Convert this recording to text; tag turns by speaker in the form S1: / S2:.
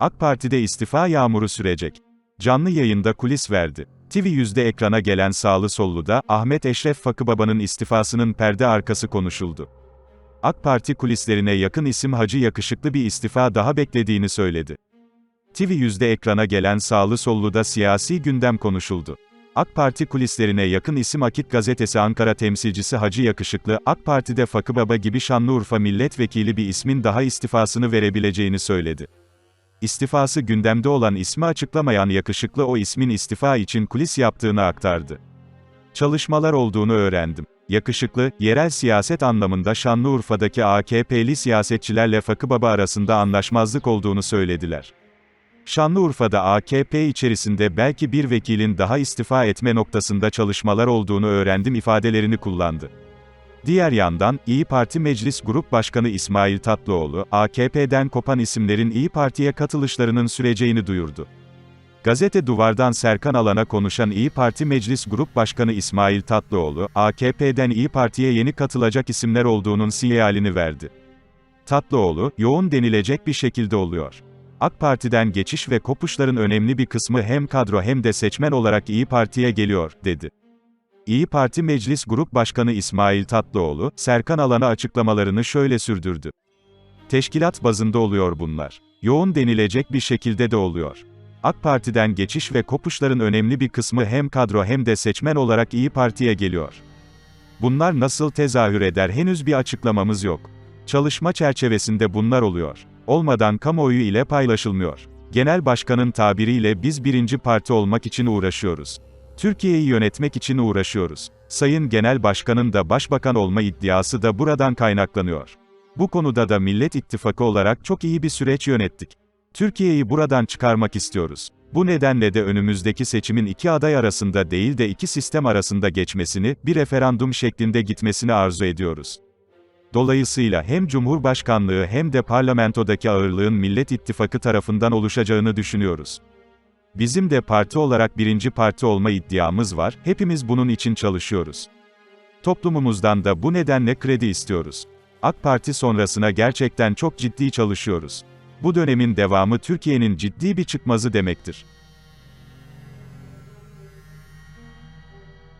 S1: AK Parti'de istifa yağmuru sürecek. Canlı yayında kulis verdi. TV yüzde ekrana gelen sağlı solluda, Ahmet Eşref Fakıbaba'nın istifasının perde arkası konuşuldu. AK Parti kulislerine yakın isim Hacı yakışıklı bir istifa daha beklediğini söyledi. TV yüzde ekrana gelen sağlı solluda siyasi gündem konuşuldu. AK Parti kulislerine yakın isim Akit Gazetesi Ankara temsilcisi Hacı Yakışıklı, AK Parti'de Fakıbaba gibi Şanlıurfa milletvekili bir ismin daha istifasını verebileceğini söyledi. İstifası gündemde olan ismi açıklamayan Yakışıklı o ismin istifa için kulis yaptığını aktardı. Çalışmalar olduğunu öğrendim. Yakışıklı, yerel siyaset anlamında Şanlıurfa'daki AKP'li siyasetçilerle Fakıbaba arasında anlaşmazlık olduğunu söylediler. Şanlıurfa'da AKP içerisinde belki bir vekilin daha istifa etme noktasında çalışmalar olduğunu öğrendim ifadelerini kullandı. Diğer yandan, İyi Parti Meclis Grup Başkanı İsmail Tatlıoğlu, AKP'den kopan isimlerin İyi Parti'ye katılışlarının süreceğini duyurdu. Gazete Duvar'dan Serkan Alan'a konuşan İyi Parti Meclis Grup Başkanı İsmail Tatlıoğlu, AKP'den İyi Parti'ye yeni katılacak isimler olduğunun sinyalini verdi. Tatlıoğlu, yoğun denilecek bir şekilde oluyor. AK Parti'den geçiş ve kopuşların önemli bir kısmı hem kadro hem de seçmen olarak İyi Parti'ye geliyor, dedi. İyi Parti Meclis Grup Başkanı İsmail Tatlıoğlu, Serkan Alan'a açıklamalarını şöyle sürdürdü. Teşkilat bazında oluyor bunlar. Yoğun denilecek bir şekilde de oluyor. AK Parti'den geçiş ve kopuşların önemli bir kısmı hem kadro hem de seçmen olarak İyi Parti'ye geliyor. Bunlar nasıl tezahür eder henüz bir açıklamamız yok. Çalışma çerçevesinde bunlar oluyor. Olmadan kamuoyu ile paylaşılmıyor. Genel başkanın tabiriyle biz birinci parti olmak için uğraşıyoruz. Türkiye'yi yönetmek için uğraşıyoruz. Sayın Genel Başkan'ın da başbakan olma iddiası da buradan kaynaklanıyor. Bu konuda da Millet İttifakı olarak çok iyi bir süreç yönettik. Türkiye'yi buradan çıkarmak istiyoruz. Bu nedenle de önümüzdeki seçimin iki aday arasında değil de iki sistem arasında geçmesini, bir referandum şeklinde gitmesini arzu ediyoruz. Dolayısıyla hem Cumhurbaşkanlığı hem de parlamentodaki ağırlığın Millet İttifakı tarafından oluşacağını düşünüyoruz. Bizim de parti olarak birinci parti olma iddiamız var, hepimiz bunun için çalışıyoruz. Toplumumuzdan da bu nedenle kredi istiyoruz. AK Parti sonrasına gerçekten çok ciddi çalışıyoruz. Bu dönemin devamı Türkiye'nin ciddi bir çıkmazı demektir.